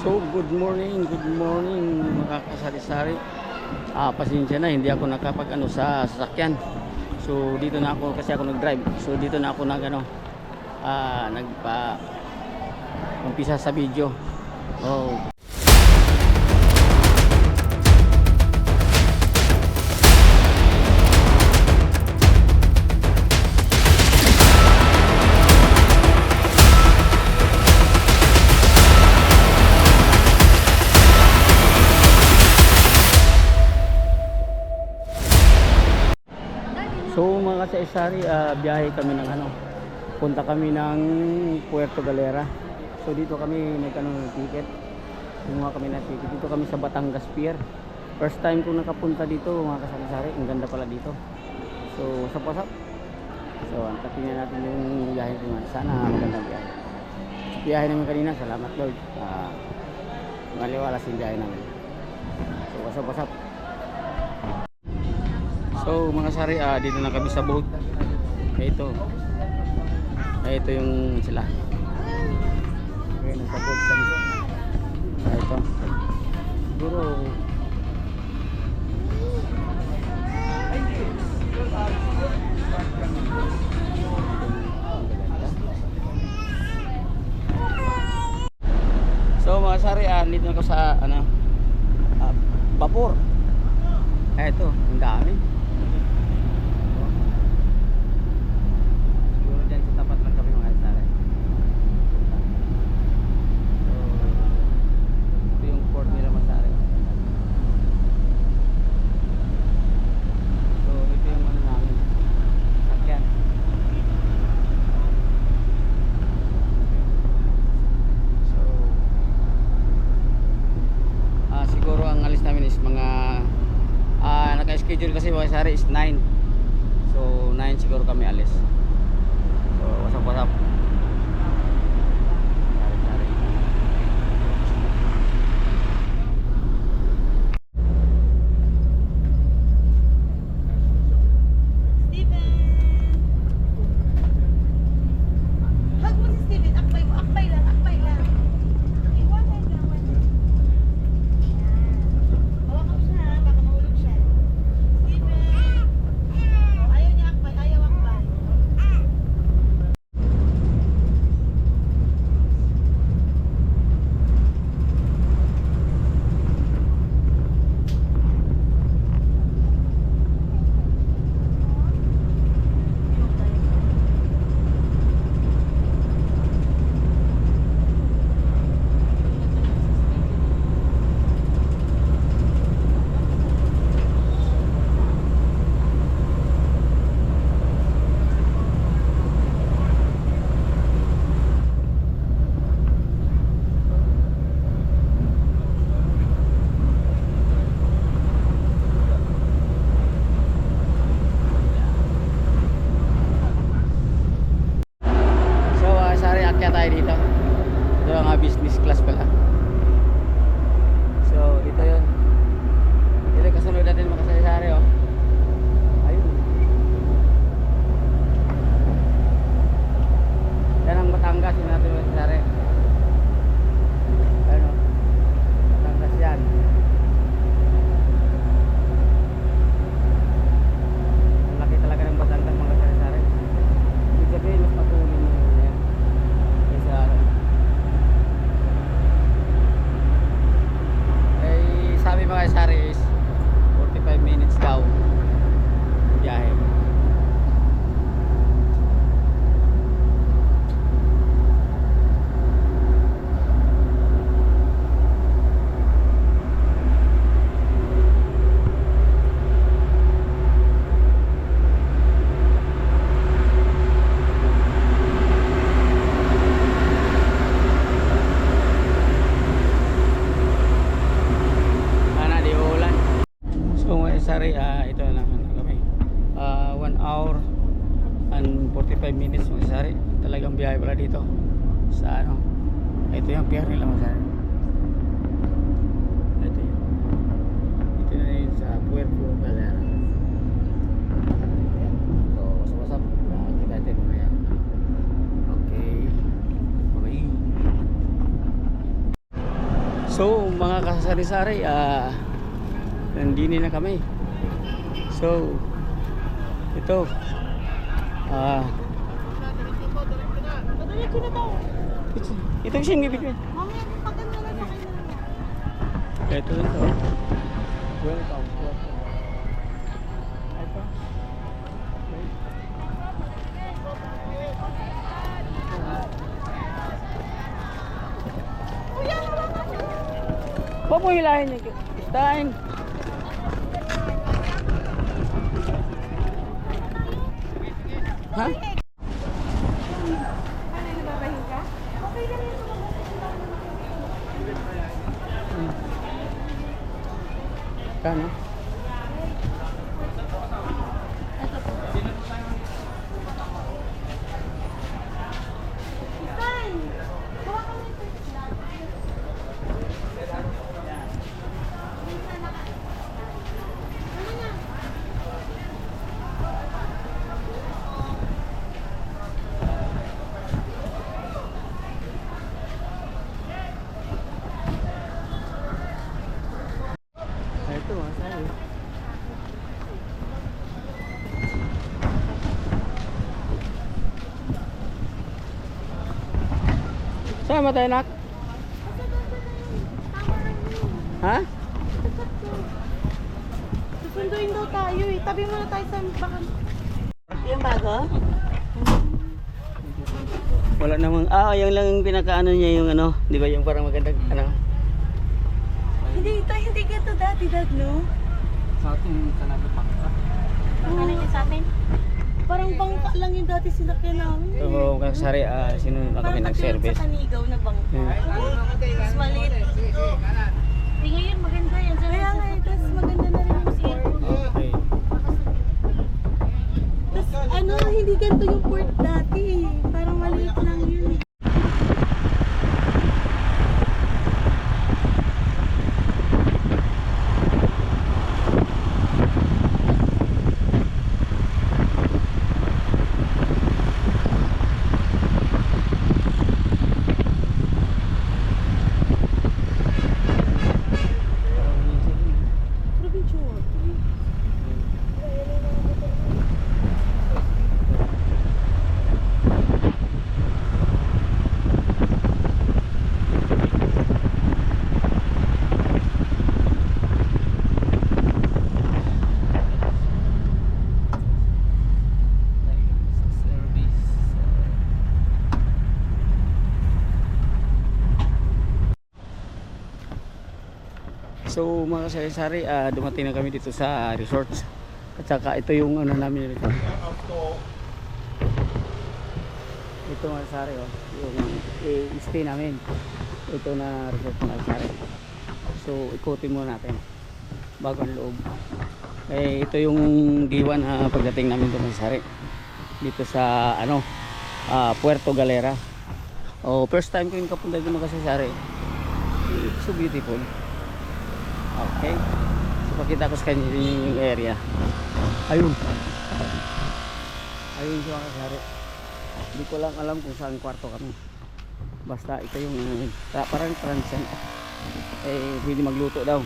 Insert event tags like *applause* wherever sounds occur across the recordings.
So, good morning, good morning mga kasari-sari. Ah, pasensya na, hindi ako nakapag ano sa sasakyan. So, dito na ako kasi ako nag-drive. So, dito na ako nag ano, ah, nagpa umpisa sa video. Oh. Mga kasaysari, ah, biyahe kami ng ano, punta kami ng Puerto Galera. So dito kami nagkano ng ticket. Kumuha kami ng ticket. Dito kami sa Batangas Pier. First time ko nakapunta dito mga kasaysari. Ang ganda pala dito. So sa pasap. So antakin na natin yung biyahe ko nga. Sana magandang biyahe. Sa biyahe namin kanina, salamat Lord. Ah, maliwalas yung biyahe namin. So wasap wasap. So mga sari, ah, dito na kami sa boat. Ito. Eh, ito yung sila. Okay, nasa boat kami. Ah, ito. Siguro So mga sari, ah, dito na ako sa ano, ah, vapor. Eh, ito, ang dami. And 45 minutes mga sari. Talagang biyahe pala dito. Sa ano. Ito yung pier nila mga sari. Ito yun. Ito na yun sa Puerto Galera. So, what's up, what's up? Ah, kita natin mamaya. Okay. Bye-bye. So, mga kasari-sari, ah, nandini na kami. So, ito. Ah, ko na daw. ito, ito kasi yung bibig Mamaya, paganda na sa kanya. Ito ito. Welcome. Ito. Huwag mo hilahin yung Stein. Ha? Yun. Kano? Saan ba tayo, nak? Ha? Susunduin daw tayo eh. Tabi muna tayo sa bakan. Yung bago? Wala namang, ah, yung lang yung pinakaano niya yung ano, di ba yung parang magandang, ano? Hindi, tayo hindi ka to dati, dad, no? Sa ating kanalo pa. Ano niya sa amin? Parang bangka lang yung dati sinakyan namin. So, kasari, ah, sino na kami Parang nag-service? sa kanigaw na bangka. Hmm. Mas maliit. Hindi ngayon maganda yan. Kaya nga, eh, tas maganda na rin yung port. Okay. Tas ano, hindi ganito yung port dati eh. Parang maliit lang yun. Provincia water. So mga kasari-sari, ah, dumating na kami dito sa resorts. At saka ito yung ano namin dito. Ito mga kasari, oh, yung eh, stay namin. Ito na resort mga kasari. So ikutin muna natin bago ang loob. Eh, ito yung giwan na pagdating namin mga kasari. Dito sa ano, ah, Puerto Galera. Oh, first time ko yung kapunta dito mga kasari. It's so beautiful. Okay. So, pakita ko sa kanya yung, area. Ayun. Ayun siya mga kasari. Hindi ko lang alam kung saan kwarto kami. Basta ito yung tra- parang transient. Eh, pwede magluto daw.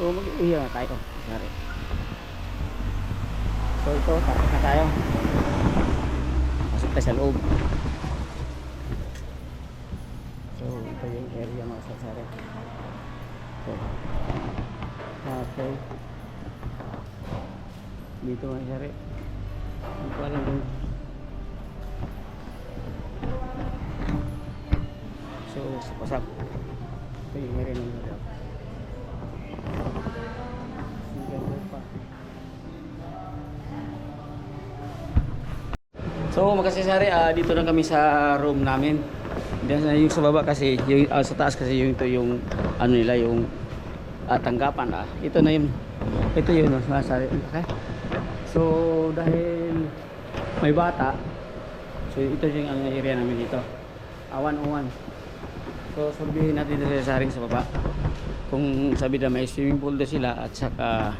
So, mag-iiya na tayo. Kasari. So, ito, tapos na tayo. Pasok tayo sa loob. So, ito yung area mga kasari. So, Okay. Dito nga siya rin. Hindi ko alam kung... So, sa pasap. Ito yung area ng pa. So, magkasasari, ah, dito na kami sa room namin. Diyan sa yung sa baba kasi, yung ah, sa taas kasi yung ito yung ano nila yung ah, tanggapan ah. Ito na yung ito yun oh, masari. Okay. So dahil may bata, so ito yung ang area namin dito. Ah, 101. So sabihin natin dito sa saring sa baba. Kung sabi na may swimming pool na sila at saka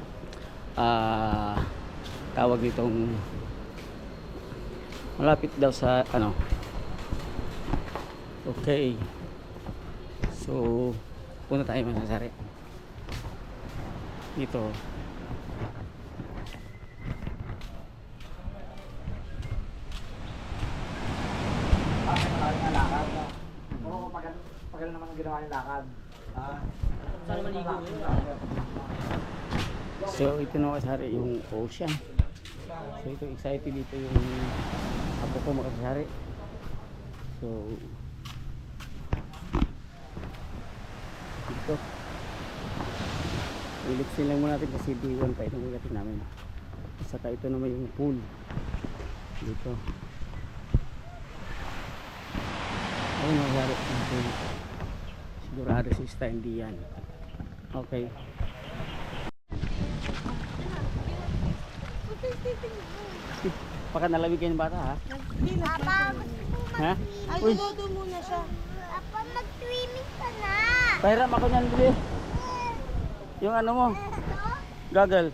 ah tawag ditong malapit daw sa ano Okay. So, Punta tayo mga sari. Dito. Pagal, naman ang ginawa yung lakad. Ah. Saan maligo? So ito na kasari yung ocean. So ito excited dito yung apo ko makasari. So dito. Ilipsin lang muna natin kasi D1 pa itong ugatin namin. Saka ito naman yung pool. Dito. Ayun yung pool. Sigurado si Star hindi yan. Okay. Baka nalamig kayo ng bata ha? Hindi na. Ha? Ay, tumuto muna siya. Papa, mag-swimming ka na. pahiram ako niyan bili. Yung ano mo, gagal.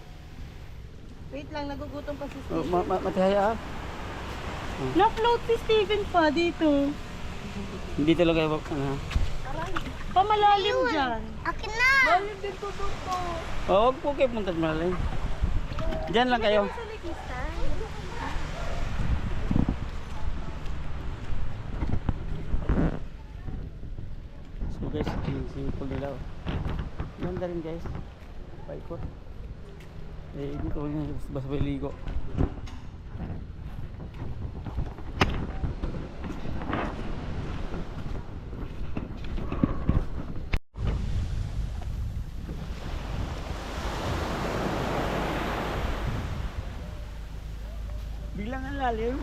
Wait lang, nagugutom pa si Oh, Steve. ma ma matihaya ha? Na-float si Steven pa dito. Hindi talaga yung ano ha? Pamalalim dyan. Akin na. Malalim din to to. Oh, huwag po kayo punta sa malalim. Diyan lang kayo. So guys, simple nila. oh. Ganda rin guys. Paikot. Eh, dito ko yun. Basta ligo. Biglang ang lalim.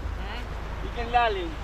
Biglang lalim.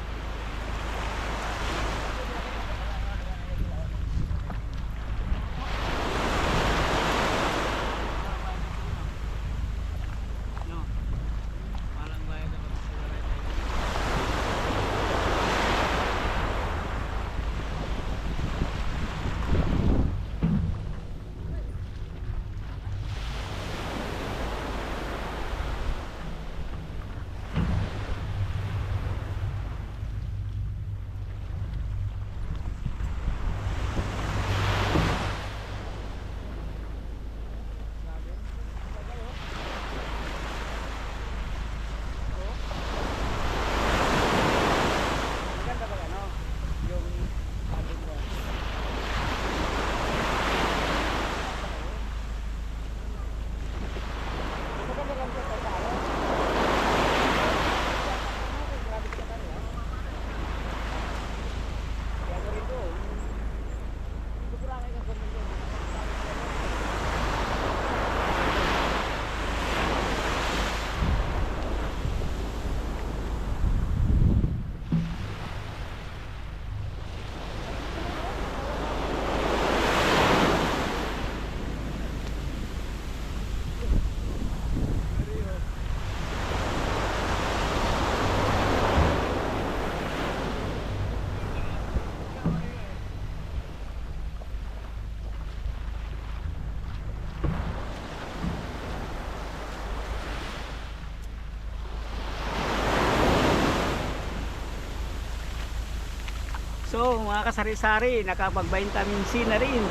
So mga kasari-sari, nakapag-vitamin C na rin.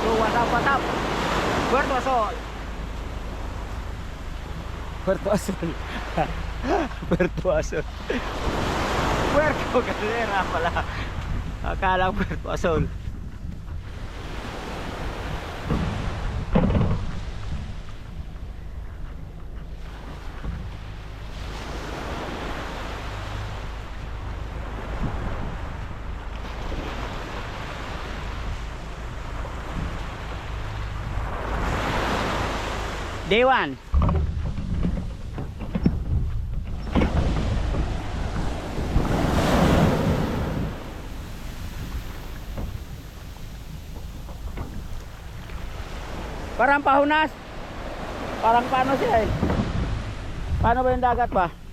So what up, what up? Puerto Asol. Puerto Asol. *laughs* Puerto Asol. Puerto Galera pala. Akala Puerto Asol. Day 1. Parang pahunas. Parang paano siya eh. Paano ba yung dagat ba?